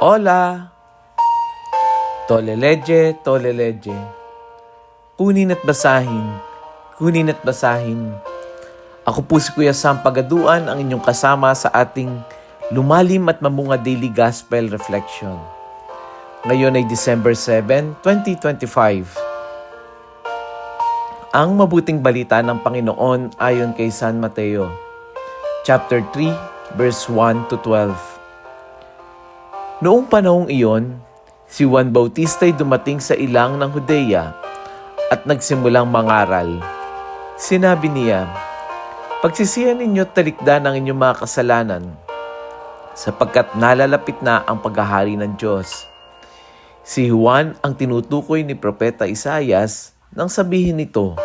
Hola! Toleleje, toleleje. Kunin at basahin, kunin at basahin. Ako po si Kuya Sam Pagaduan, ang inyong kasama sa ating lumalim at mamunga daily gospel reflection. Ngayon ay December 7, 2025. Ang mabuting balita ng Panginoon ayon kay San Mateo, chapter 3, verse 1 to 12. Noong panahong iyon, si Juan Bautista ay dumating sa ilang ng Hudeya at nagsimulang mangaral. Sinabi niya, Pagsisihan ninyo at talikdan ang inyong mga kasalanan, sapagkat nalalapit na ang paghahari ng Diyos. Si Juan ang tinutukoy ni Propeta Isayas nang sabihin nito,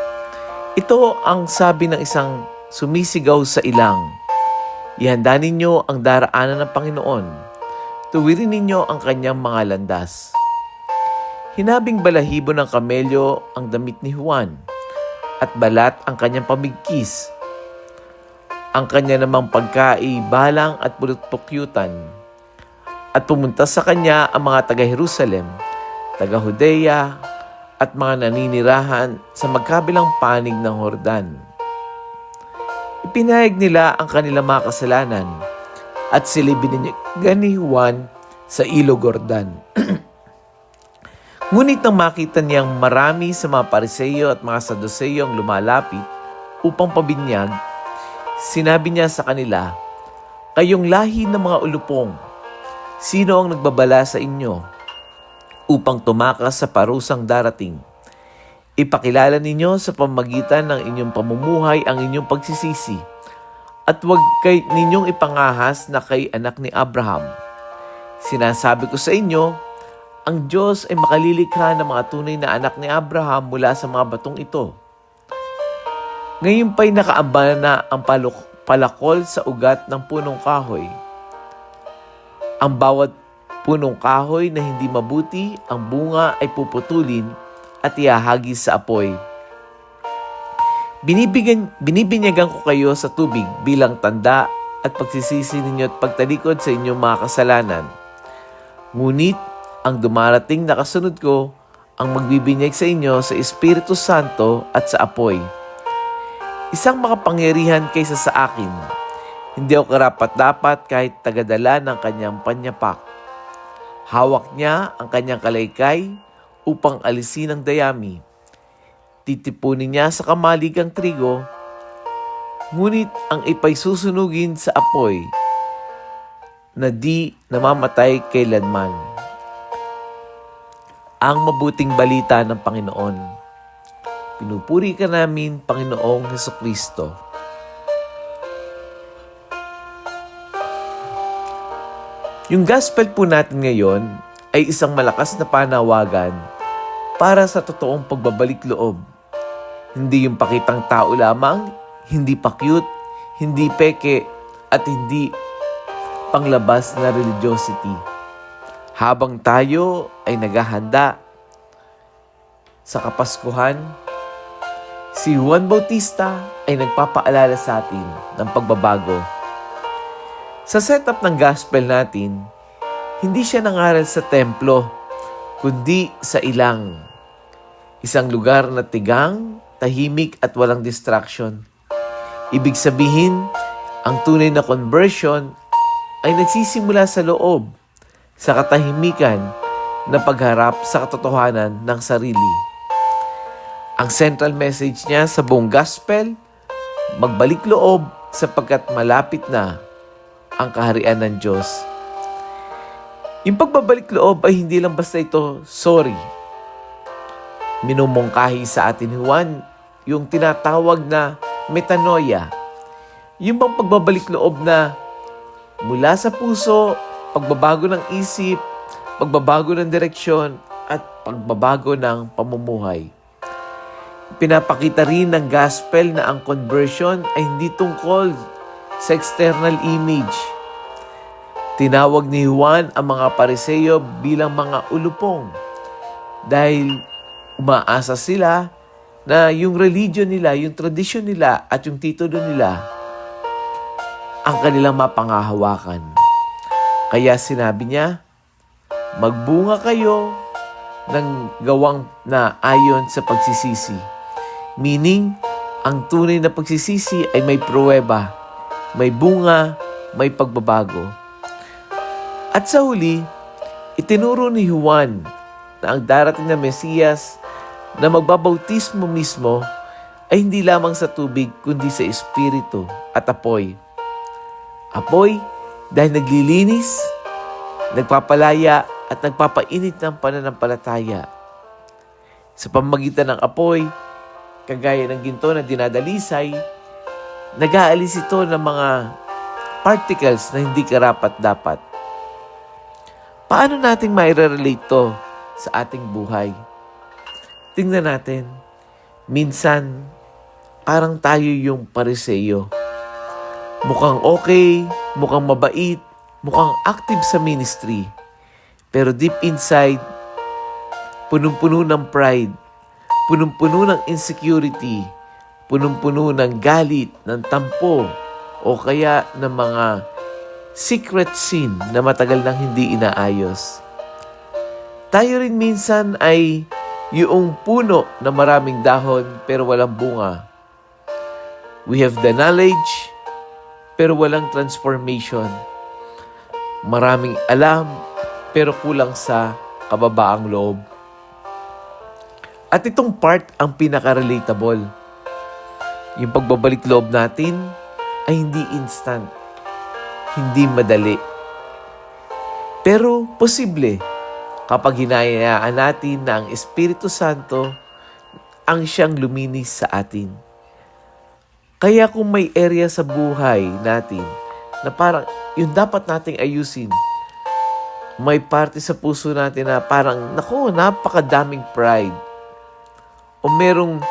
Ito ang sabi ng isang sumisigaw sa ilang, Ihanda ninyo ang daraanan ng Panginoon, tuwirin ninyo ang kanyang mga landas. Hinabing balahibo ng kamelyo ang damit ni Juan, at balat ang kanyang pamigkis. Ang kanya namang pagkai, balang at pulot-pukyutan. At pumunta sa kanya ang mga taga-Jerusalem, taga-Hudeya, at mga naninirahan sa magkabilang panig ng Hordan. Ipinahig nila ang kanilang mga kasalanan at ni Juan sa ilog Jordan. Ngunit nang makita niyang marami sa mga pariseyo at mga saduseyo ang lumalapit upang pabinyag, sinabi niya sa kanila, Kayong lahi ng mga ulupong, sino ang nagbabala sa inyo upang tumakas sa parusang darating? Ipakilala ninyo sa pamagitan ng inyong pamumuhay ang inyong pagsisisi at huwag kay ninyong ipangahas na kay anak ni Abraham. Sinasabi ko sa inyo, ang Diyos ay makalilikha ng mga tunay na anak ni Abraham mula sa mga batong ito. Ngayon pa'y nakaamba na ang paluk- palakol sa ugat ng punong kahoy. Ang bawat punong kahoy na hindi mabuti, ang bunga ay puputulin at ihahagis sa apoy. Binibigyan, binibinyagan ko kayo sa tubig bilang tanda at pagsisisi ninyo at pagtalikod sa inyong mga kasalanan. Ngunit ang dumarating na kasunod ko ang magbibinyag sa inyo sa Espiritu Santo at sa apoy. Isang makapangyarihan kaysa sa akin. Hindi ako karapat-dapat kahit tagadala ng kanyang panyapak. Hawak niya ang kanyang kalaykay upang alisin ang dayami. Titipunin niya sa kamalig ang trigo, ngunit ang ipay susunugin sa apoy na di namamatay kailanman. Ang mabuting balita ng Panginoon. Pinupuri ka namin, Panginoong Heso Kristo. Yung gospel po natin ngayon ay isang malakas na panawagan para sa totoong pagbabalik loob. Hindi yung pakitang tao lamang, hindi pa cute, hindi peke, at hindi panglabas na religiosity. Habang tayo ay naghahanda sa Kapaskuhan, si Juan Bautista ay nagpapaalala sa atin ng pagbabago. Sa setup ng gospel natin, hindi siya nangaral sa templo, kundi sa ilang. Isang lugar na tigang, tahimik at walang distraction. Ibig sabihin, ang tunay na conversion ay nagsisimula sa loob, sa katahimikan na pagharap sa katotohanan ng sarili. Ang central message niya sa buong gospel, magbalik loob sapagkat malapit na ang kaharian ng Diyos. Yung pagbabalik loob ay hindi lang basta ito, sorry. Minumungkahi sa atin Juan yung tinatawag na metanoia. Yung bang pagbabalik loob na mula sa puso, pagbabago ng isip, pagbabago ng direksyon, at pagbabago ng pamumuhay. Pinapakita rin ng gospel na ang conversion ay hindi tungkol sa external image. Tinawag ni Juan ang mga pariseyo bilang mga ulupong dahil umaasa sila na yung religion nila, yung tradisyon nila at yung titulo nila ang kanilang mapangahawakan. Kaya sinabi niya, magbunga kayo ng gawang na ayon sa pagsisisi. Meaning, ang tunay na pagsisisi ay may pruweba, may bunga, may pagbabago. At sa huli, itinuro ni Juan na ang darating na Mesiyas na magbabautismo mismo ay hindi lamang sa tubig kundi sa Espiritu at apoy. Apoy dahil naglilinis, nagpapalaya at nagpapainit ng pananampalataya. Sa pamagitan ng apoy, kagaya ng ginto na dinadalisay, nag-aalis ito ng mga particles na hindi karapat-dapat. Paano natin maire-relate to sa ating buhay? Tingnan natin, minsan parang tayo yung pariseyo. Mukhang okay, mukhang mabait, mukhang active sa ministry. Pero deep inside, punong-puno ng pride, punong-puno ng insecurity, punong-puno ng galit, ng tampo, o kaya ng mga secret sin na matagal nang hindi inaayos. Tayo rin minsan ay yung puno na maraming dahon pero walang bunga. We have the knowledge pero walang transformation. Maraming alam pero kulang sa kababaang loob. At itong part ang pinaka-relatable. Yung pagbabalik loob natin ay hindi instant. Hindi madali. Pero posible kapag hinayaan natin na ang Espiritu Santo ang siyang luminis sa atin. Kaya kung may area sa buhay natin na parang yung dapat nating ayusin, may parte sa puso natin na parang, nako, napakadaming pride. O merong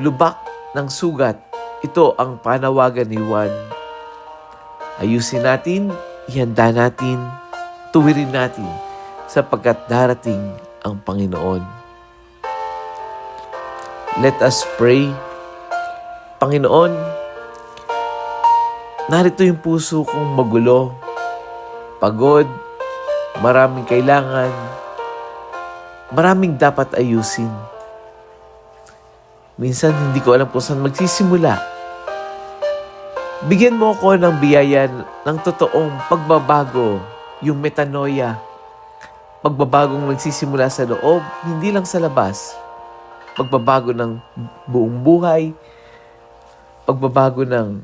lubak ng sugat, ito ang panawagan ni Juan. Ayusin natin, ihanda natin, tuwirin natin sapagkat darating ang Panginoon. Let us pray. Panginoon, narito yung puso kong magulo, pagod, maraming kailangan, maraming dapat ayusin. Minsan hindi ko alam kung saan magsisimula. Bigyan mo ako ng biyaya ng totoong pagbabago, yung metanoia. Pagbabagong nagsisimula sa loob, hindi lang sa labas. Pagbabago ng buong buhay, pagbabago ng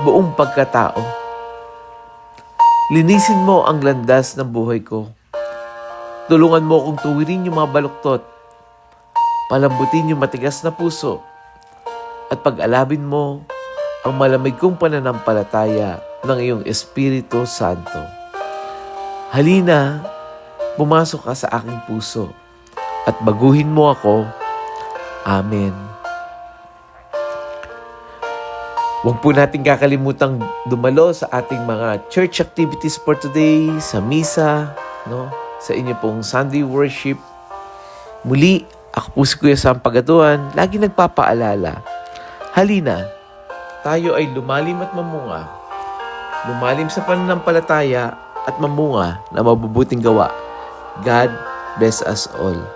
buong pagkatao. Linisin mo ang landas ng buhay ko. Tulungan mo akong tuwirin yung mga baluktot. Palambutin yung matigas na puso. At pag-alabin mo ang malamig kong pananampalataya ng iyong Espiritu Santo. Halina, pumasok ka sa aking puso at baguhin mo ako. Amen. Huwag po natin kakalimutang dumalo sa ating mga church activities for today, sa misa, no? sa inyo pong Sunday worship. Muli, ako po si Kuya Sam Pagatuan, lagi nagpapaalala. Halina, tayo ay lumalim at mamunga. Lumalim sa pananampalataya at mamunga na mabubuting gawa. God bless us all.